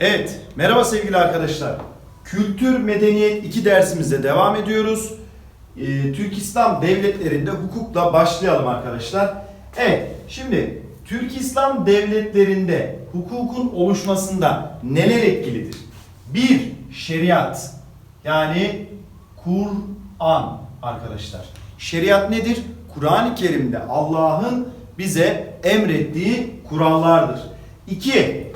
Evet, merhaba sevgili arkadaşlar. Kültür, medeniyet 2 dersimizde devam ediyoruz. Ee, Türk İslam devletlerinde hukukla başlayalım arkadaşlar. Evet, şimdi Türk İslam devletlerinde hukukun oluşmasında neler etkilidir? Bir, şeriat. Yani Kur'an arkadaşlar. Şeriat nedir? Kur'an-ı Kerim'de Allah'ın bize emrettiği kurallardır. 2.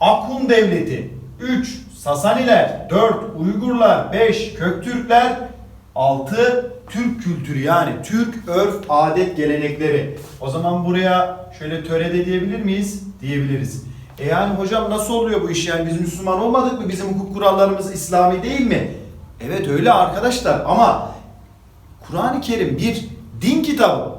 Akun Devleti 3. Sasaniler 4. Uygurlar 5. Köktürkler 6. Türk kültürü yani Türk örf adet gelenekleri. O zaman buraya şöyle törede diyebilir miyiz? Diyebiliriz. E yani hocam nasıl oluyor bu iş yani biz Müslüman olmadık mı? Bizim hukuk kurallarımız İslami değil mi? Evet öyle arkadaşlar ama Kur'an-ı Kerim bir din kitabı.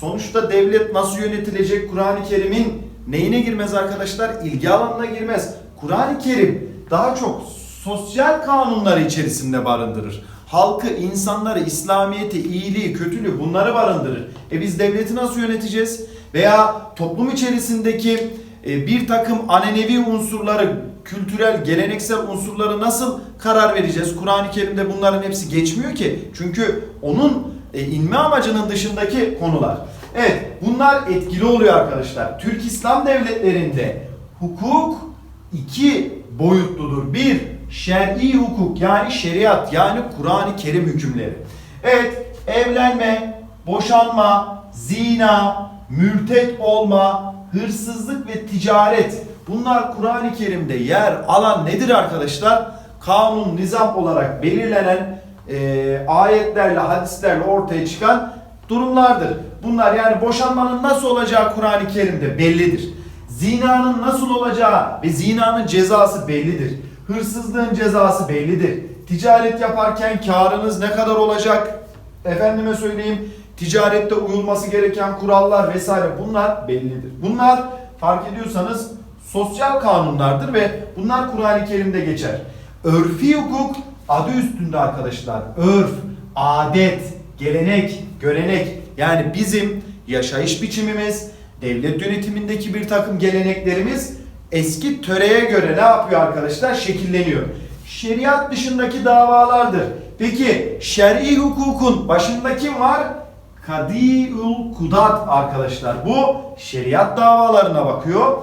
Sonuçta devlet nasıl yönetilecek Kur'an-ı Kerim'in neyine girmez arkadaşlar? İlgi alanına girmez. Kur'an-ı Kerim daha çok sosyal kanunları içerisinde barındırır. Halkı, insanları, İslamiyeti, iyiliği, kötülüğü bunları barındırır. E biz devleti nasıl yöneteceğiz? Veya toplum içerisindeki e, bir takım anenevi unsurları, kültürel, geleneksel unsurları nasıl karar vereceğiz? Kur'an-ı Kerim'de bunların hepsi geçmiyor ki. Çünkü onun e, inme amacının dışındaki konular. Evet, bunlar etkili oluyor arkadaşlar. Türk İslam devletlerinde hukuk iki boyutludur. Bir, şer'i hukuk yani şeriat yani Kur'an-ı Kerim hükümleri. Evet, evlenme, boşanma, zina, mürtet olma, hırsızlık ve ticaret bunlar Kur'an-ı Kerim'de yer alan nedir arkadaşlar? Kanun, nizam olarak belirlenen e, ayetlerle, hadislerle ortaya çıkan durumlardır. Bunlar yani boşanmanın nasıl olacağı Kur'an-ı Kerim'de bellidir. Zinanın nasıl olacağı ve zinanın cezası bellidir. Hırsızlığın cezası bellidir. Ticaret yaparken karınız ne kadar olacak? Efendime söyleyeyim ticarette uyulması gereken kurallar vesaire bunlar bellidir. Bunlar fark ediyorsanız sosyal kanunlardır ve bunlar Kur'an-ı Kerim'de geçer. Örfi hukuk adı üstünde arkadaşlar. Örf, adet, gelenek, görenek yani bizim yaşayış biçimimiz, devlet yönetimindeki bir takım geleneklerimiz eski töreye göre ne yapıyor arkadaşlar? Şekilleniyor. Şeriat dışındaki davalardır. Peki şer'i hukukun başında kim var? Kadiül Kudat arkadaşlar. Bu şeriat davalarına bakıyor.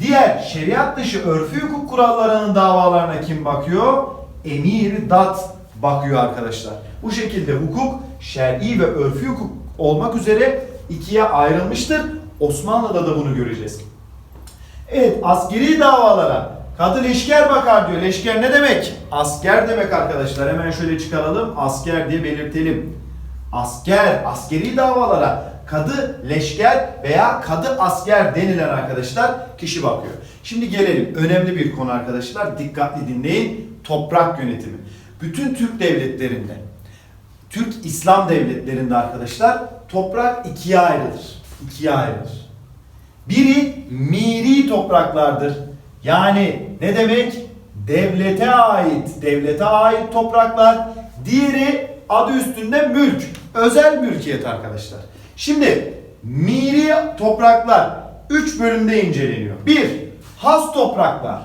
Diğer şeriat dışı örfü hukuk kurallarının davalarına kim bakıyor? Emir Dat bakıyor arkadaşlar. Bu şekilde hukuk şer'i ve örfü hukuk olmak üzere ikiye ayrılmıştır. Osmanlı'da da bunu göreceğiz. Evet askeri davalara kadı leşker bakar diyor. Leşker ne demek? Asker demek arkadaşlar. Hemen şöyle çıkaralım. Asker diye belirtelim. Asker, askeri davalara kadı leşker veya kadı asker denilen arkadaşlar kişi bakıyor. Şimdi gelelim. Önemli bir konu arkadaşlar. Dikkatli dinleyin. Toprak yönetimi. Bütün Türk devletlerinde, Türk İslam devletlerinde arkadaşlar toprak ikiye ayrılır. İkiye ayrılır. Biri miri topraklardır. Yani ne demek? Devlete ait, devlete ait topraklar. Diğeri adı üstünde mülk. Özel mülkiyet arkadaşlar. Şimdi miri topraklar 3 bölümde inceleniyor. 1. Has topraklar.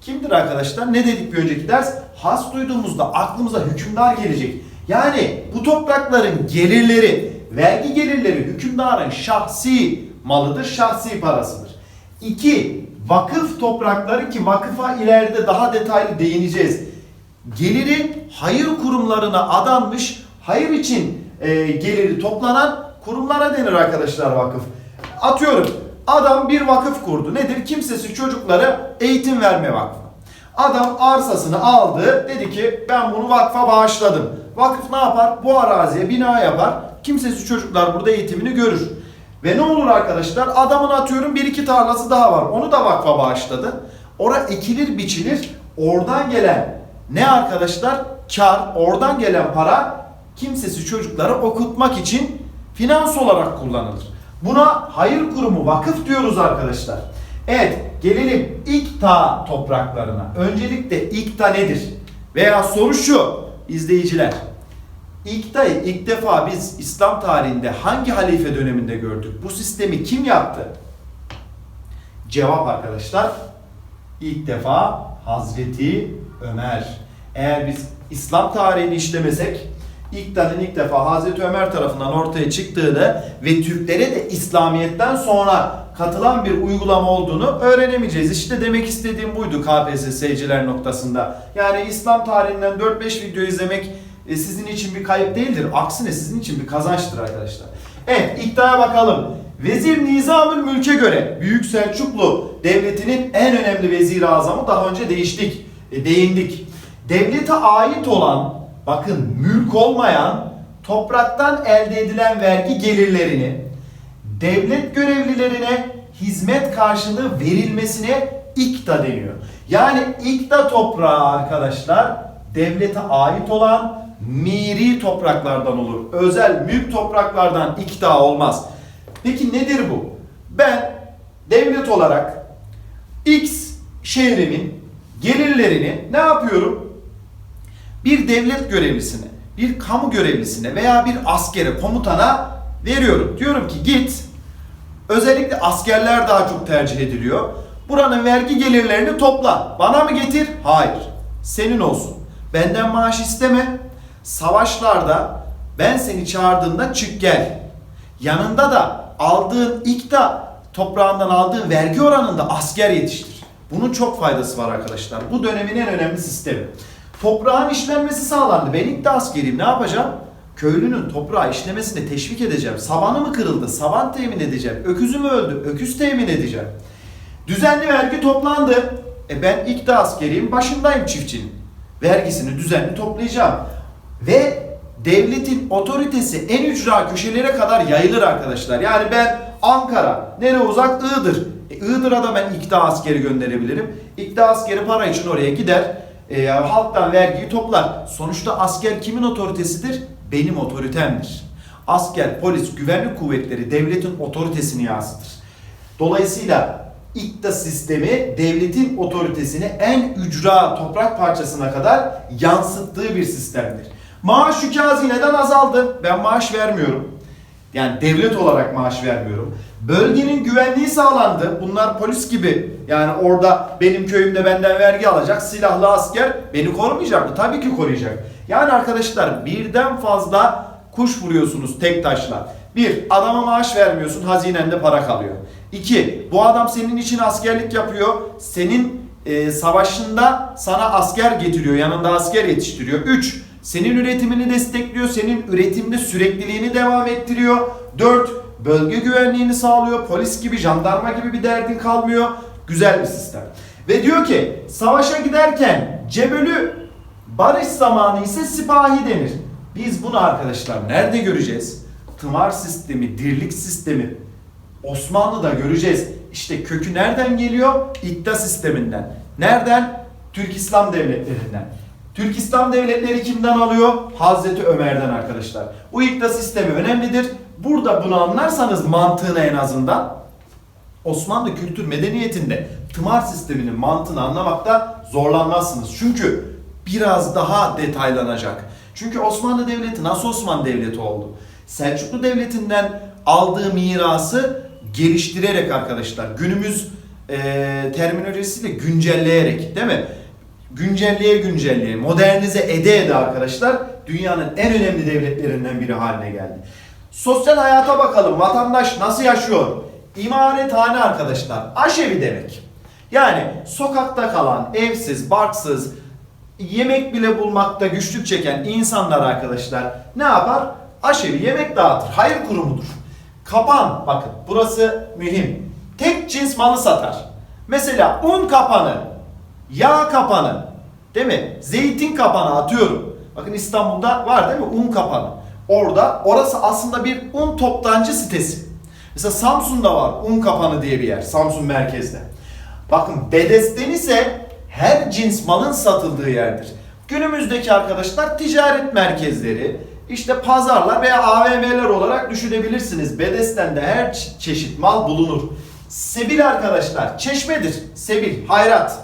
Kimdir arkadaşlar? Ne dedik bir önceki ders? Has duyduğumuzda aklımıza hükümdar gelecek. Yani bu toprakların gelirleri, vergi gelirleri hükümdarın şahsi malıdır, şahsi parasıdır. 2. Vakıf toprakları ki vakıfa ileride daha detaylı değineceğiz. Geliri hayır kurumlarına adanmış, hayır için e, geliri toplanan kurumlara denir arkadaşlar vakıf. Atıyorum adam bir vakıf kurdu. Nedir? Kimsesiz çocuklara eğitim verme vakfı. Adam arsasını aldı. Dedi ki ben bunu vakfa bağışladım. Vakıf ne yapar? Bu araziye bina yapar. Kimsesiz çocuklar burada eğitimini görür. Ve ne olur arkadaşlar? Adamın atıyorum bir iki tarlası daha var. Onu da vakfa bağışladı. Ora ekilir biçilir. Oradan gelen ne arkadaşlar? Kar. Oradan gelen para kimsesiz çocukları okutmak için finans olarak kullanılır. Buna hayır kurumu vakıf diyoruz arkadaşlar. Evet gelelim İkta topraklarına. Öncelikle İkta nedir? Veya soru şu izleyiciler. İkta'yı ilk defa biz İslam tarihinde hangi halife döneminde gördük? Bu sistemi kim yaptı? Cevap arkadaşlar İlk defa Hazreti Ömer. Eğer biz İslam tarihini işlemesek İktidarın ilk defa Hazreti Ömer tarafından ortaya çıktığını ve Türklere de İslamiyet'ten sonra katılan bir uygulama olduğunu öğrenemeyeceğiz. İşte demek istediğim buydu KPSS'ciler noktasında. Yani İslam tarihinden 4-5 video izlemek e, sizin için bir kayıp değildir. Aksine sizin için bir kazançtır arkadaşlar. Evet iddiaya bakalım. Vezir Nizamül Mülk'e göre Büyük Selçuklu Devleti'nin en önemli vezir azamı daha önce değiştik, e, değindik. Devlete ait olan, bakın mülk olmayan, topraktan elde edilen vergi gelirlerini devlet görevlilerine hizmet karşılığı verilmesine ikta deniyor. Yani ikta toprağı arkadaşlar devlete ait olan miri topraklardan olur. Özel mülk topraklardan ikta olmaz. Peki nedir bu? Ben devlet olarak X şehrimin gelirlerini ne yapıyorum? Bir devlet görevlisine, bir kamu görevlisine veya bir askere, komutana veriyorum. Diyorum ki git Özellikle askerler daha çok tercih ediliyor. Buranın vergi gelirlerini topla. Bana mı getir? Hayır. Senin olsun. Benden maaş isteme. Savaşlarda ben seni çağırdığımda çık gel. Yanında da aldığın ikta toprağından aldığın vergi oranında asker yetiştir. Bunun çok faydası var arkadaşlar. Bu dönemin en önemli sistemi. Toprağın işlenmesi sağlandı. Ben ilk de askeriyim. Ne yapacağım? Köylünün toprağı işlemesine teşvik edeceğim. Sabanı mı kırıldı? Saban temin edeceğim. Öküzü mü öldü? Öküz temin edeceğim. Düzenli vergi toplandı. E ben ilk de askeriyim. Başındayım çiftçinin. Vergisini düzenli toplayacağım. Ve devletin otoritesi en ücra köşelere kadar yayılır arkadaşlar. Yani ben Ankara, nere uzak? Iğdır. E, Iğdır'a da ben ikta askeri gönderebilirim. İkta askeri para için oraya gider. E, halktan vergiyi toplar. Sonuçta asker kimin otoritesidir? Benim otoritemdir. Asker, polis, güvenlik kuvvetleri devletin otoritesini yansıtır. Dolayısıyla İkta sistemi devletin otoritesini en ücra toprak parçasına kadar yansıttığı bir sistemdir. Maaş yükü hazineden azaldı. Ben maaş vermiyorum. Yani devlet olarak maaş vermiyorum. Bölgenin güvenliği sağlandı. Bunlar polis gibi. Yani orada benim köyümde benden vergi alacak silahlı asker beni korumayacak mı? Tabii ki koruyacak. Yani arkadaşlar birden fazla kuş vuruyorsunuz tek taşla. Bir, adama maaş vermiyorsun, hazinende para kalıyor. İki, bu adam senin için askerlik yapıyor. Senin e, savaşında sana asker getiriyor, yanında asker yetiştiriyor. Üç, senin üretimini destekliyor, senin üretimde sürekliliğini devam ettiriyor. Dört, bölge güvenliğini sağlıyor. Polis gibi, jandarma gibi bir derdin kalmıyor. Güzel bir sistem. Ve diyor ki savaşa giderken cebölü barış zamanı ise sipahi denir. Biz bunu arkadaşlar nerede göreceğiz? Tımar sistemi, dirlik sistemi Osmanlı'da göreceğiz. İşte kökü nereden geliyor? İkta sisteminden. Nereden? Türk İslam devletlerinden. Türk İslam devletleri kimden alıyor? Hazreti Ömer'den arkadaşlar. Bu ikta sistemi önemlidir. Burada bunu anlarsanız mantığını en azından Osmanlı kültür medeniyetinde tımar sisteminin mantığını anlamakta zorlanmazsınız. Çünkü biraz daha detaylanacak. Çünkü Osmanlı Devleti nasıl Osmanlı Devleti oldu? Selçuklu Devleti'nden aldığı mirası geliştirerek arkadaşlar günümüz e, terminolojisiyle güncelleyerek değil mi? Güncelleye güncelleye, modernize ede ede arkadaşlar dünyanın en önemli devletlerinden biri haline geldi. Sosyal hayata bakalım. Vatandaş nasıl yaşıyor? İmarethane arkadaşlar. Aşevi demek. Yani sokakta kalan, evsiz, barksız, yemek bile bulmakta güçlük çeken insanlar arkadaşlar ne yapar? Aşevi yemek dağıtır. Hayır kurumudur. Kapan bakın burası mühim. Tek cins malı satar. Mesela un kapanı, yağ kapanı, değil mi? Zeytin kapanı atıyorum. Bakın İstanbul'da var değil mi? Un kapanı. Orada orası aslında bir un toptancı sitesi. Mesela Samsun'da var un kapanı diye bir yer. Samsun merkezde. Bakın Bedesten ise her cins malın satıldığı yerdir. Günümüzdeki arkadaşlar ticaret merkezleri, işte pazarlar veya AVM'ler olarak düşünebilirsiniz. Bedesten'de her çe- çeşit mal bulunur. Sebil arkadaşlar çeşmedir. Sebil, hayrat.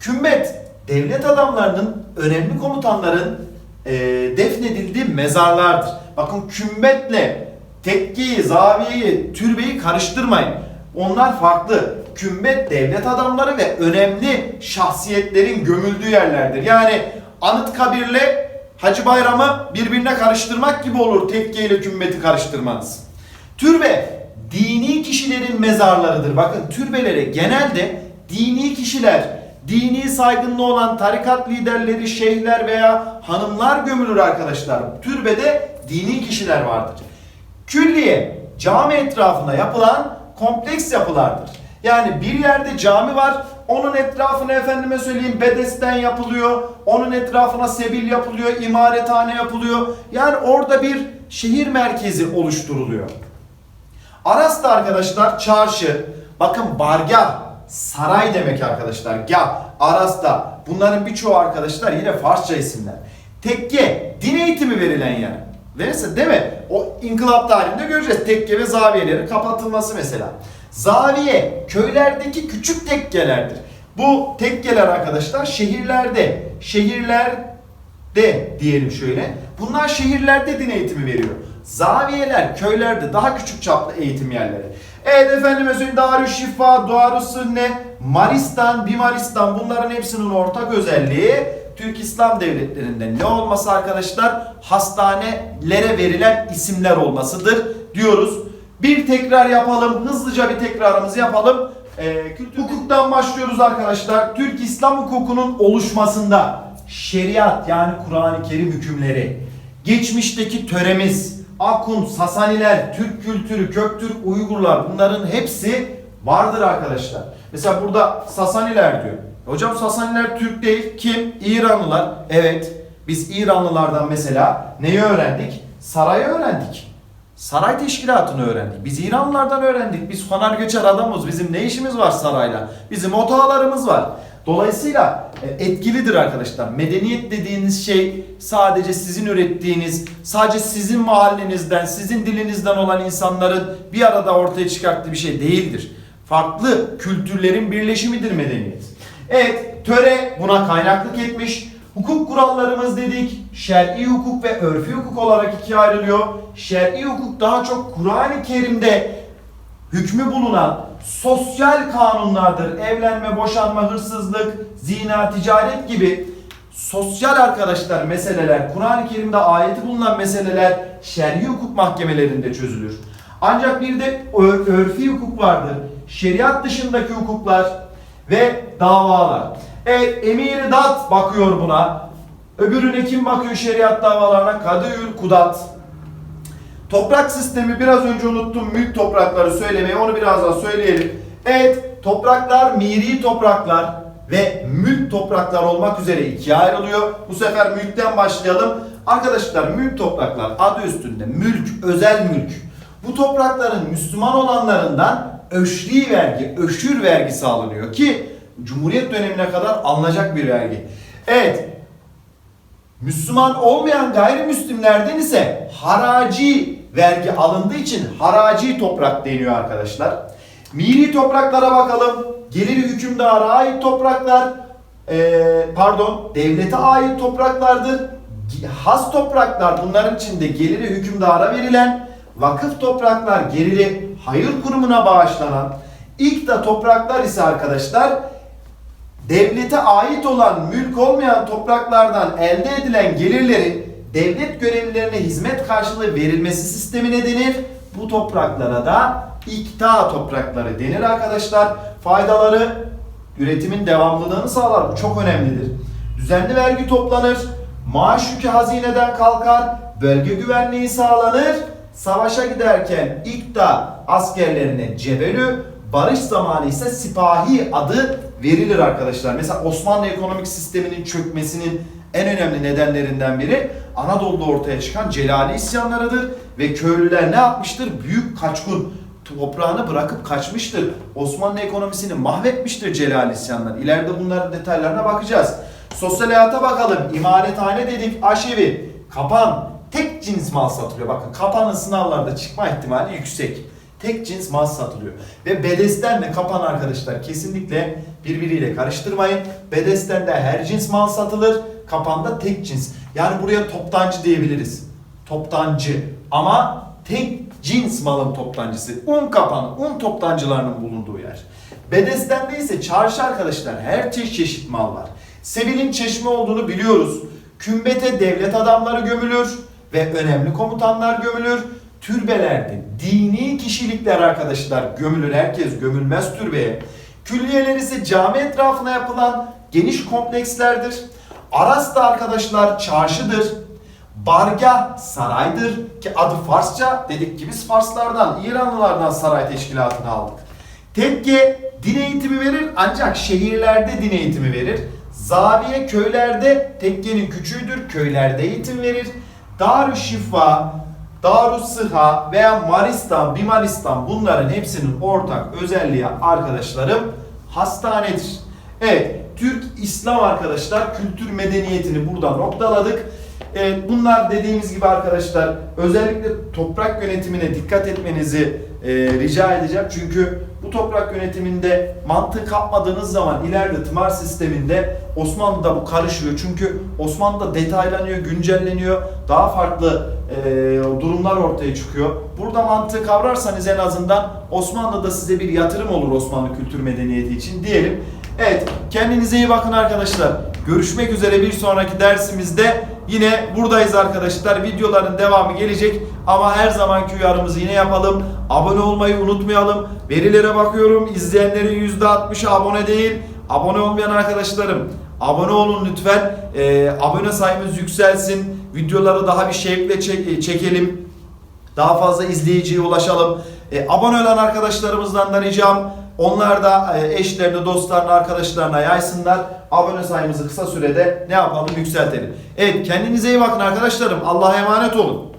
Kümbet, devlet adamlarının, önemli komutanların e, defnedildiği mezarlardır. Bakın kümbetle tekkeyi, zaviyeyi, türbeyi karıştırmayın. Onlar farklı. Kümbet devlet adamları ve önemli şahsiyetlerin gömüldüğü yerlerdir. Yani Anıtkabir'le Hacı Bayram'ı birbirine karıştırmak gibi olur tekke ile kümbeti karıştırmanız. Türbe dini kişilerin mezarlarıdır. Bakın türbelere genelde dini kişiler, dini saygınlığı olan tarikat liderleri, şeyhler veya hanımlar gömülür arkadaşlar. Türbede dini kişiler vardır. Külliye cami etrafında yapılan kompleks yapılardır. Yani bir yerde cami var, onun etrafına efendime söyleyeyim bedesten yapılıyor, onun etrafına sebil yapılıyor, imarethane yapılıyor. Yani orada bir şehir merkezi oluşturuluyor. Aras'ta arkadaşlar çarşı, bakın bargah, saray demek arkadaşlar. Gah, Aras'ta. Bunların birçoğu arkadaşlar yine Farsça isimler. Tekke, din eğitimi verilen yer. Verirse değil mi? O inkılap tarihinde göreceğiz. Tekke ve zaviyelerin kapatılması mesela. Zaviye, köylerdeki küçük tekkelerdir. Bu tekkeler arkadaşlar şehirlerde, şehirlerde diyelim şöyle. Bunlar şehirlerde din eğitimi veriyor. Zaviyeler köylerde daha küçük çaplı eğitim yerleri. Evet efendime söyleyeyim Darüşşifa, Darüssünne, Maristan, Bimaristan bunların hepsinin ortak özelliği Türk İslam devletlerinde ne olması arkadaşlar? Hastanelere verilen isimler olmasıdır diyoruz. Bir tekrar yapalım. Hızlıca bir tekrarımızı yapalım. Ee, hukuktan başlıyoruz arkadaşlar. Türk İslam hukukunun oluşmasında şeriat yani Kur'an-ı Kerim hükümleri, geçmişteki töremiz, Akun, Sasaniler, Türk kültürü, Köktürk, Uygurlar bunların hepsi vardır arkadaşlar. Mesela burada Sasaniler diyor. Hocam Sasaniler Türk değil. Kim? İranlılar. Evet. Biz İranlılardan mesela neyi öğrendik? Sarayı öğrendik. Saray teşkilatını öğrendik. Biz İranlılardan öğrendik. Biz konar göçer adamız. Bizim ne işimiz var sarayla? Bizim otağlarımız var. Dolayısıyla e, etkilidir arkadaşlar. Medeniyet dediğiniz şey sadece sizin ürettiğiniz, sadece sizin mahallenizden, sizin dilinizden olan insanların bir arada ortaya çıkarttığı bir şey değildir. Farklı kültürlerin birleşimidir medeniyet. Evet, töre buna kaynaklık etmiş. Hukuk kurallarımız dedik. Şer'i hukuk ve örfi hukuk olarak ikiye ayrılıyor. Şer'i hukuk daha çok Kur'an-ı Kerim'de hükmü bulunan sosyal kanunlardır. Evlenme, boşanma, hırsızlık, zina, ticaret gibi sosyal arkadaşlar meseleler, Kur'an-ı Kerim'de ayeti bulunan meseleler şer'i hukuk mahkemelerinde çözülür. Ancak bir de ör- örfi hukuk vardır. Şeriat dışındaki hukuklar ve davalar. Evet, Emir-i Dat bakıyor buna. Öbürüne kim bakıyor şeriat davalarına? Kadıül Kudat. Toprak sistemi biraz önce unuttum mülk toprakları söylemeyi onu birazdan söyleyelim. Evet topraklar miri topraklar ve mülk topraklar olmak üzere ikiye ayrılıyor. Bu sefer mülkten başlayalım. Arkadaşlar mülk topraklar adı üstünde mülk, özel mülk. Bu toprakların Müslüman olanlarından öşri vergi, öşür vergisi alınıyor ki Cumhuriyet dönemine kadar alınacak bir vergi. Evet Müslüman olmayan gayrimüslimlerden ise haraci vergi alındığı için haraci toprak deniyor arkadaşlar. Miri topraklara bakalım. Geliri hükümdara ait topraklar, eee, pardon devlete ait topraklardır. Has topraklar bunların içinde geliri hükümdara verilen, vakıf topraklar geliri hayır kurumuna bağışlanan, İkta topraklar ise arkadaşlar devlete ait olan mülk olmayan topraklardan elde edilen gelirlerin devlet görevlilerine hizmet karşılığı verilmesi sistemine denir. Bu topraklara da ikta toprakları denir arkadaşlar. Faydaları üretimin devamlılığını sağlar. Bu çok önemlidir. Düzenli vergi toplanır. Maaş yükü hazineden kalkar. Bölge güvenliği sağlanır. Savaşa giderken ikta askerlerine cebelü, barış zamanı ise sipahi adı verilir arkadaşlar. Mesela Osmanlı ekonomik sisteminin çökmesinin en önemli nedenlerinden biri Anadolu'da ortaya çıkan Celali isyanlarıdır ve köylüler ne yapmıştır? Büyük kaçkın toprağını bırakıp kaçmıştır. Osmanlı ekonomisini mahvetmiştir Celali isyanları. İleride bunların detaylarına bakacağız. Sosyal hayata bakalım. İmarethane dedik, aşevi, kapan, tek cins mal satılıyor. Bakın kapanın sınavlarda çıkma ihtimali yüksek. Tek cins mal satılıyor. Ve bedestenle kapan arkadaşlar kesinlikle birbiriyle karıştırmayın. Bedestende her cins mal satılır. Kapanda tek cins. Yani buraya toptancı diyebiliriz. Toptancı. Ama tek cins malın toptancısı. Un kapanı, un toptancılarının bulunduğu yer. Bedesten'de ise çarşı arkadaşlar her çeşit çeşit mal var. Sebil'in çeşme olduğunu biliyoruz. Kümbete devlet adamları gömülür ve önemli komutanlar gömülür. Türbelerde dini kişilikler arkadaşlar gömülür. Herkes gömülmez türbeye. Külliyeler ise cami etrafına yapılan geniş komplekslerdir. Aras'ta arkadaşlar çarşıdır. Barga saraydır ki adı Farsça dedik ki biz Farslardan, İranlılardan saray teşkilatını aldık. Tekke din eğitimi verir ancak şehirlerde din eğitimi verir. Zaviye köylerde tekkenin küçüğüdür, köylerde eğitim verir. Darüşşifa, Darüssıha veya Maristan, Bimaristan bunların hepsinin ortak özelliği arkadaşlarım hastanedir. Evet, Türk İslam arkadaşlar kültür medeniyetini burada noktaladık. Evet, bunlar dediğimiz gibi arkadaşlar özellikle toprak yönetimine dikkat etmenizi e, rica edeceğim. Çünkü toprak yönetiminde mantık kapmadığınız zaman ileride tımar sisteminde Osmanlı'da bu karışıyor. Çünkü Osmanlı'da detaylanıyor, güncelleniyor. Daha farklı e, durumlar ortaya çıkıyor. Burada mantığı kavrarsanız en azından Osmanlı'da size bir yatırım olur Osmanlı kültür medeniyeti için diyelim. Evet, kendinize iyi bakın arkadaşlar. Görüşmek üzere bir sonraki dersimizde. Yine buradayız arkadaşlar. Videoların devamı gelecek. Ama her zamanki uyarımızı yine yapalım. Abone olmayı unutmayalım. Verilere bakıyorum. İzleyenlerin %60'ı abone değil. Abone olmayan arkadaşlarım abone olun lütfen. Ee, abone sayımız yükselsin. Videoları daha bir şevkle çek- çekelim. Daha fazla izleyiciye ulaşalım. E, abone olan arkadaşlarımızdan da ricam onlar da e, eşlerine, dostlarına, arkadaşlarına yaysınlar. Abone sayımızı kısa sürede ne yapalım yükseltelim. Evet kendinize iyi bakın arkadaşlarım. Allah'a emanet olun.